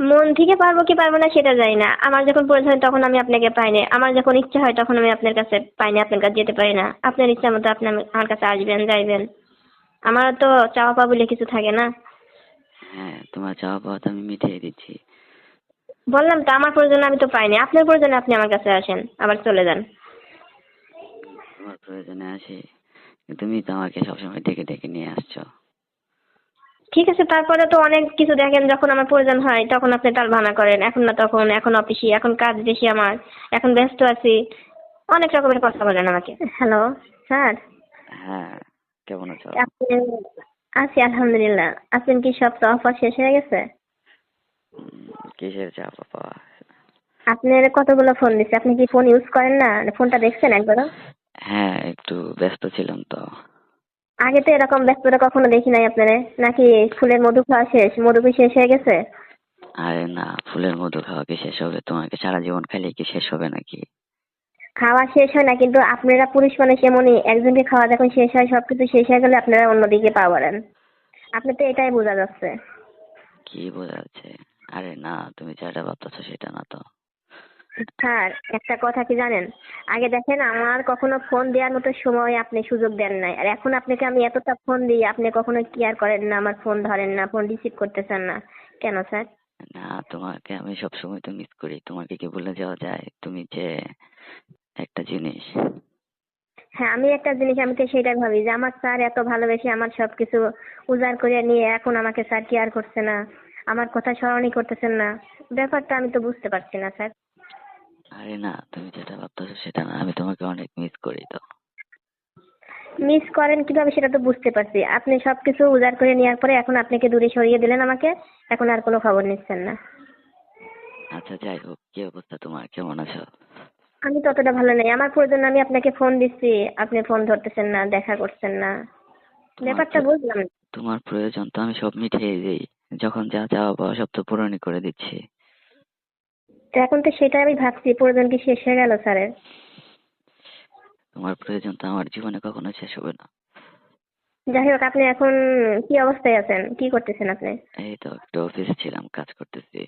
মন থেকে পারব কি পারব না সেটা জানি না। আমার যখন প্রয়োজন হয় তখন আমি আপনাকে পাই না আমার যখন ইচ্ছা হয় তখন আমি আপনার কাছে পাই না আপনার কাছে যেতে পারি না। আপনার ইচ্ছা মতো আপনি আমার কাছে আসবেন যাইবেন। আমারও তো চাওয়া পাওয়া বলে কিছু থাকে না। হ্যাঁ তোমার চাওয়া পাওয়া তো আমি মিটিয়ে দিচ্ছি। বললাম তো আমার প্রয়োজন আমি তো পাইনি আপনার প্রয়োজনে আপনি আমার কাছে আসেন আবার চলে যান। তোমার প্রয়োজনে আসি। তুমি তো আমাকে সবসময় ডেকে ডেকে নিয়ে আসছো। ঠিক আছে তারপরে তো অনেক কিছু দেখেন যখন আমার প্রয়োজন হয় তখন আপনি তাল ভানা করেন। এখন না তখন এখন অফিসি এখন কাজ বেশি আমার এখন ব্যস্ত আছি। অনেক রকমের কথা বলেন আমাকে। Hello sir? হ্যাঁ কেমন আছো আপনি আছি আলহামদুলিল্লাহ। আপনার কি সব অফার শেষ হয়ে গেছে? কিসের চাপা পাওয়া আপনার কতগুলো ফোন দিচ্ছে আপনি কি ফোন ইউজ করেন না? ফোনটা দেখছেন একবারও? হ্যাঁ একটু ব্যস্ত ছিলাম তো। আগে তো এরকম ব্যস্ততা কখনো দেখি নাই আপনারে। নাকি ফুলের মধু খাওয়া শেষ? মধু কি শেষ হয়ে গেছে? আরে না ফুলের মধু খাওয়া কি শেষ হবে? তোমাকে সারা জীবন খাইলে কি শেষ হবে নাকি? খাওয়া শেষ হয় না কিন্তু আপনারা পুরুষ মানুষ এমনই একজনকে খাওয়া যখন শেষ হয় সবকিছু শেষ হয়ে গেলে আপনারা অন্যদিকে পা বাড়ান। আপনি তো এটাই বোঝা যাচ্ছে। কি বোঝা যাচ্ছে? আরে না তুমি যেটা ভাবতেছো সেটা না তো। স্যার একটা কথা কি জানেন? আগে দেখেন আমার কখনো ফোন দেওয়ার মতো সময় আপনি সুযোগ দেন নাই। আর এখন আপনাকে আমি এতটা ফোন দিই আপনি কখনো কেয়ার করেন না আমার ফোন ধরেন না ফোন রিসিভ করতেছেন না। কেন স্যার? না তোমাকে আমি সব সময় তো মিস করি। তোমাকে কি বলে যাওয়া যায়? তুমি যে একটা জিনিস। হ্যাঁ আমি একটা জিনিস আমি তো সেটাই ভাবি যে আমার স্যার এত ভালোবেসে আমার সব কিছু উজাড় করে নিয়ে এখন আমাকে স্যার কেয়ার করছে না। আমার কথা স্মরণই করতেছেন না। ব্যাপারটা আমি তো বুঝতে পারছি না স্যার। আরে না তুমি যেটা ভাবতেছো সেটা না আমি তোমাকে অনেক মিস করি তো। মিস করেন কীভাবে সেটা তো বুঝতে পারছি। আপনি সব কিছু উজাড় করে নেওয়ার পরে এখন আপনাকে দূরে সরিয়ে দিলেন আমাকে এখন আর কোনো খবর নিচ্ছেন না। আচ্ছা যাই হোক কি অবস্থা তোমার? কেমন আছো? আমি ততটা ভালো নেই। আমার প্রয়োজন আমি আপনাকে ফোন দিচ্ছি। আপনি ফোন ধরতেছেন না দেখা করছেন না। ব্যাপারটা বুঝলাম না। তোমার প্রয়োজন তো আমি সব মিটিয়ে দিই। যখন যা চাওয়া পাওয়া সব তো পূরণই করে দিচ্ছি। এখন তো সেটা আমি ভাবছি প্রয়োজন কি শেষ হয়ে গেল স্যারের? তোমার প্রয়োজন তো আমার জীবনে কখনো শেষ হবে না। যাই হোক আপনি এখন কি অবস্থায় আছেন? কি করতেছেন আপনি? এই তো একটু অফিসে ছিলাম কাজ করতেছি।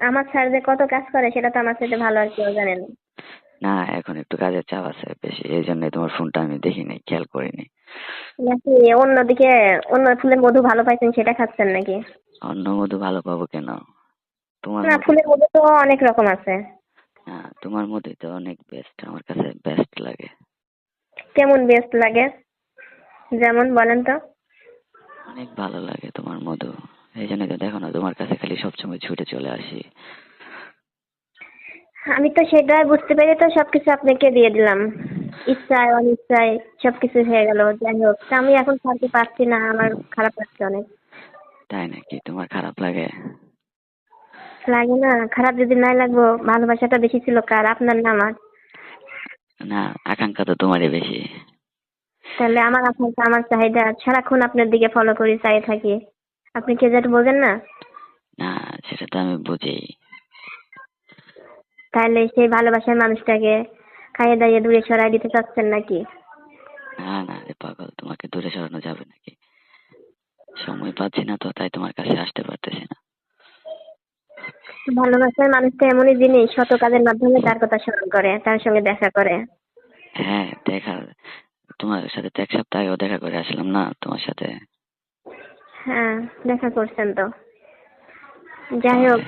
আমার স্যার যে কত কাজ করে সেটা তো আমার সাথে ভালো আর কেউ জানে না। না এখন একটু কাজের চাপ আছে বেশি এই জন্য তোমার ফোনটা আমি দেখিনি খেয়াল করিনি। নাকি অন্যদিকে অন্য ফুলের মধু ভালো পাইছেন সেটা খাচ্ছেন নাকি? অন্য মধু ভালো পাবো কেন? তোমার না ফুলের মধু তো অনেক রকম আছে। হ্যাঁ তোমার মধুই তো অনেক বেস্ট আমার কাছে বেস্ট লাগে। কেমন বেস্ট লাগে? যেমন বলেন তো। অনেক ভালো লাগে তোমার মধু। এই জন্য তো দেখো না তোমার কাছে খালি সবসময় ছুটে চলে আসি। আমি তো সেটাই বুঝতে পেরে তো সবকিছু আপনাকে দিয়ে দিলাম। ইচ্ছায় অনিচ্ছায় সবকিছু হয়ে গেল যাই হোক। তা আমি এখন ছাড়তে পারছি না আমার খারাপ লাগছে অনেক। তাই নাকি? তোমার খারাপ লাগে? লাগে না খারাপ যদি নাই লাগবো ভালোবাসাটা বেশি ছিল কার? আপনার না আমার? না আকাঙ্ক্ষা তো তোমারই বেশি। তাহলে আমার আকাঙ্ক্ষা আমার চাহিদা সারাক্ষণ আপনার দিকে ফলো করি চাই থাকি। আপনি কে যেটা বোঝেন না? না সেটা তো আমি বুঝি। তাহলে সেই ভালোবাসার মানুষটাকে খাইয়ে দাইয়ে দূরে সরাই দিতে চাচ্ছেন নাকি? না না রে পাগল তোমাকে দূরে সরানো যাবে নাকি? সময় পাচ্ছি না তো তাই তোমার কাছে আসতে পারতেছি না। ভালোবাসার মানুষটা এমনই জিনিস শত কাজের মাধ্যমে তার কথা স্মরণ করে তার সঙ্গে দেখা করে। হ্যাঁ দেখা তোমার সাথে তো এক সপ্তাহ আগেও দেখা করে আসলাম না তোমার সাথে? হ্যাঁ দেখা করছেন তো। যাই হোক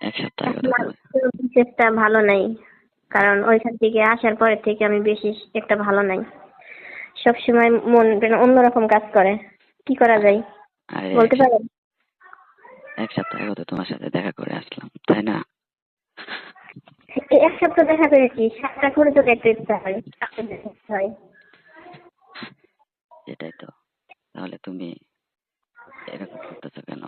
এক সপ্তাহ আগে দেখা কোনো বিশেষটা ভালো নাই কারণ ওইখান থেকে আসার পরের থেকে আমি বেশি একটা ভালো নাই। সবসময় মন যেন অন্যরকম কাজ করে। কি করা যায়? আরে বলতে পারেন? এক সপ্তাহ আগে তো তোমার সাথে দেখা করে আসলাম তাই না? এক সপ্তাহ দেখা করেছি সাতটা করে তো দেখতে ইচ্ছা হয় হয়। এটাই তো তাহলে তুমি এরকম করতেছো কেন?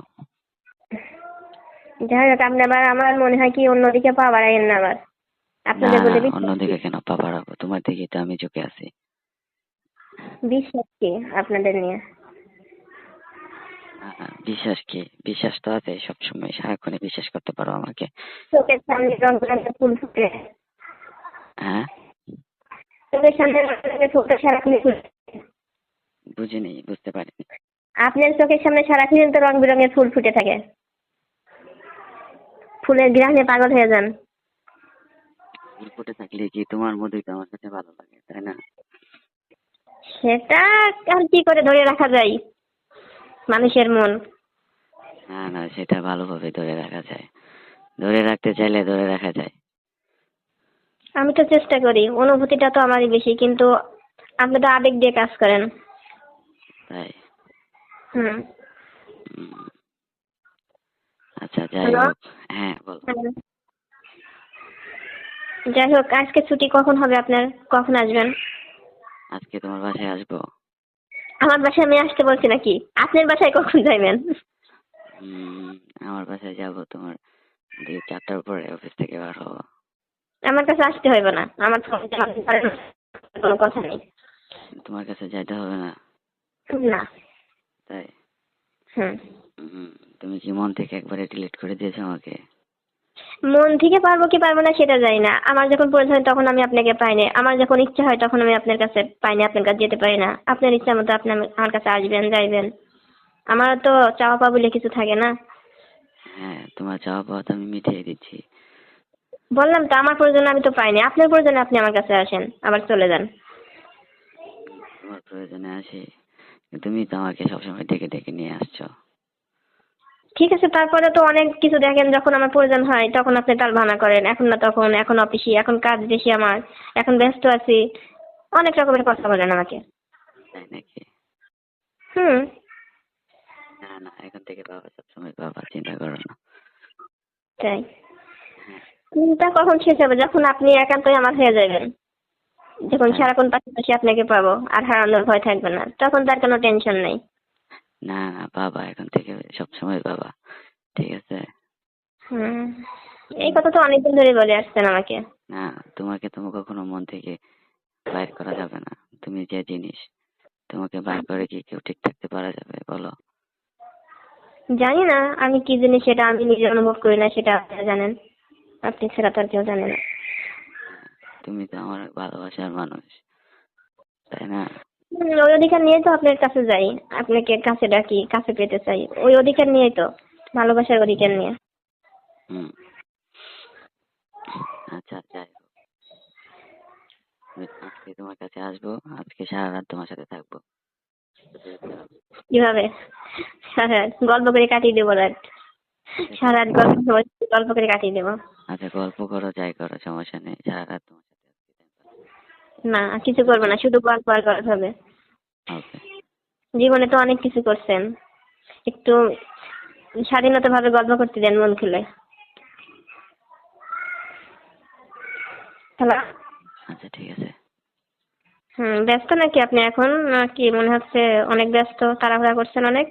যাই হোক আপনি আবার আমার মনে হয় কি অন্যদিকে পা বাড়াইয়েন না আবার। আপনাদের বলে অন্যদিকে কেন পা বাড়াবো? তোমার দিকে তো আমি ঝুঁকে আছি। বিশ্বাস কি আপনাদের নিয়ে? না, না, বিশ্বাস কি বিশ্বাস তো আছে সব সবসময় সারাক্ষণই বিশ্বাস করতে পারো আমাকে। চোখের সামনে রং বেরঙের ফুল ফুটে। হ্যাঁ? চোখের সামনে রং বেরঙের ফুলটা সারাক্ষণ বুঝিনি বুঝতে পারিনি। আপনার চোখের সামনে সারাক্ষণ তো রং বেরঙের ফুল ফুটে থাকে। ফুলের গ্রামে পাগল হয়ে যান। ফুল ফুটে থাকলে কি তোমার মধুই তো আমার কাছে ভালো লাগে তাই না? সেটা আর কি করে ধরে রাখা যায়? মানুষের মন। না না সেটা ভালোভাবে ধরে রাখা যায়। ধরে রাখতে চাইলে ধরে রাখা যায়। আমি তো চেষ্টা করি অনুভূতিটা তো আমারই বেশি কিন্তু আপনি তো আবেগ দিয়ে কাজ করেন। তাই? হুম। আচ্ছা যাই হোক। হ্যাঁ বলো। যাই হোক আজকে ছুটি কখন হবে আপনার? কখন আসবেন? আজকে তোমার বাসায় আসব। আমার বাসায় আমি আসতে বলছি নাকি? আপনার বাসায় কখন যাইবেন? আমার বাসায় যাব তোমার দুই চারটার পরে অফিস থেকে বার হব। আমার কাছে আসতে হইবে না। আমার ফোন কোনো কথা নেই। তোমার কাছে যাইতে হবে না? না। তাই? হুম। তুমি কি মন থেকে একবারে ডিলিট করে দিয়েছ আমাকে? মন থেকে পারব কি পারব না সেটা জানি না। আমার যখন প্রয়োজন হয় তখন আমি আপনাকে পাই না আমার যখন ইচ্ছা হয় তখন আমি আপনার কাছে পাই না আপনার কাছে যেতে পারি না। আপনার ইচ্ছা মতো আপনি আমার কাছে আসবেন যাইবেন। আমার তো চাওয়া পাওয়া বলে কিছু থাকে না। হ্যাঁ তোমার চাওয়া পাওয়া তো আমি মিটিয়ে দিচ্ছি। বললাম তো আমার প্রয়োজনে আমি তো পাইনি আপনার প্রয়োজনে আপনি আমার কাছে আসেন আবার চলে যান। তোমার প্রয়োজনে আসি। তুমি তো আমাকে সবসময় ডেকে ডেকে নিয়ে আসছো। ঠিক আছে তারপরে তো অনেক কিছু দেখেন যখন আমার প্রয়োজন হয় তখন আপনি তাল ভানা করেন। এখন না তখন এখন অফিসি এখন কাজ বেশি আমার এখন ব্যস্ত আছি। অনেক রকমের কথা বলেন আমাকে। তাই নাকি? হুম। না না এখন থেকে বাবা সবসময় বাবা চিন্তা করো না। তাই। চিন্তা কখন শেষ হবে? যখন আপনি একান্তই আমার হয়ে যাবেন। যখন সারাক্ষণ পাশাপাশি আপনাকে পাবো আর হারানোর ভয় থাকবে না। তখন তার কোনো টেনশন নেই। না না বাবা এখন থেকে সবসময় বাবা ঠিক আছে? হুম এই কথা তো অনেকদিন ধরে বলে আসছেন আমাকে। না তোমাকে তো কখনো মন থেকে বাইর করা যাবে না তুমি যে জিনিস তোমাকে বাইর করে কি কেউ ঠিক থাকতে পারা যাবে বলো। জানি না আমি কি জিনিস সেটা আমি নিজে অনুভব করি না সেটা আপনারা জানেন। আপনি ছাড়া তো আর কেউ জানে না। তুমি তো আমার ভালোবাসার মানুষ তাই না? হুম, ওই অধিকার নিয়ে তো আপনার কাছে যাই। আপনাকে কাছে ডাকি কাছে পেতে চাই। ওই অধিকার নিয়েই তো ভালোবাসার অধিকার নিয়ে। হুম। আচ্ছা যাই হোক আমি আজকে তোমার কাছে আসব আজকে সারা রাত তোমার সাথে থাকব। কীভাবে? সারা রাত গল্প করে কাটিয়ে দেবো রাত। সারা রাত গল্প করে- গল্প করে কাটিয়ে দেবো। আচ্ছা গল্প করো যাই করো সমস্যা নেই। সারা রাত তোমার না কিছু করব না শুধু গল্প আর গল্প হবে। জীবনে তো অনেক কিছু করছেন। একটু স্বাধীনতা ভাবে গল্প করতে দেন মন খুলে। হ্যালো আচ্ছা ঠিক আছে। হুম ব্যস্ত নাকি আপনি এখন? নাকি মনে হচ্ছে অনেক ব্যস্ত তাড়াহুড়া করছেন অনেক?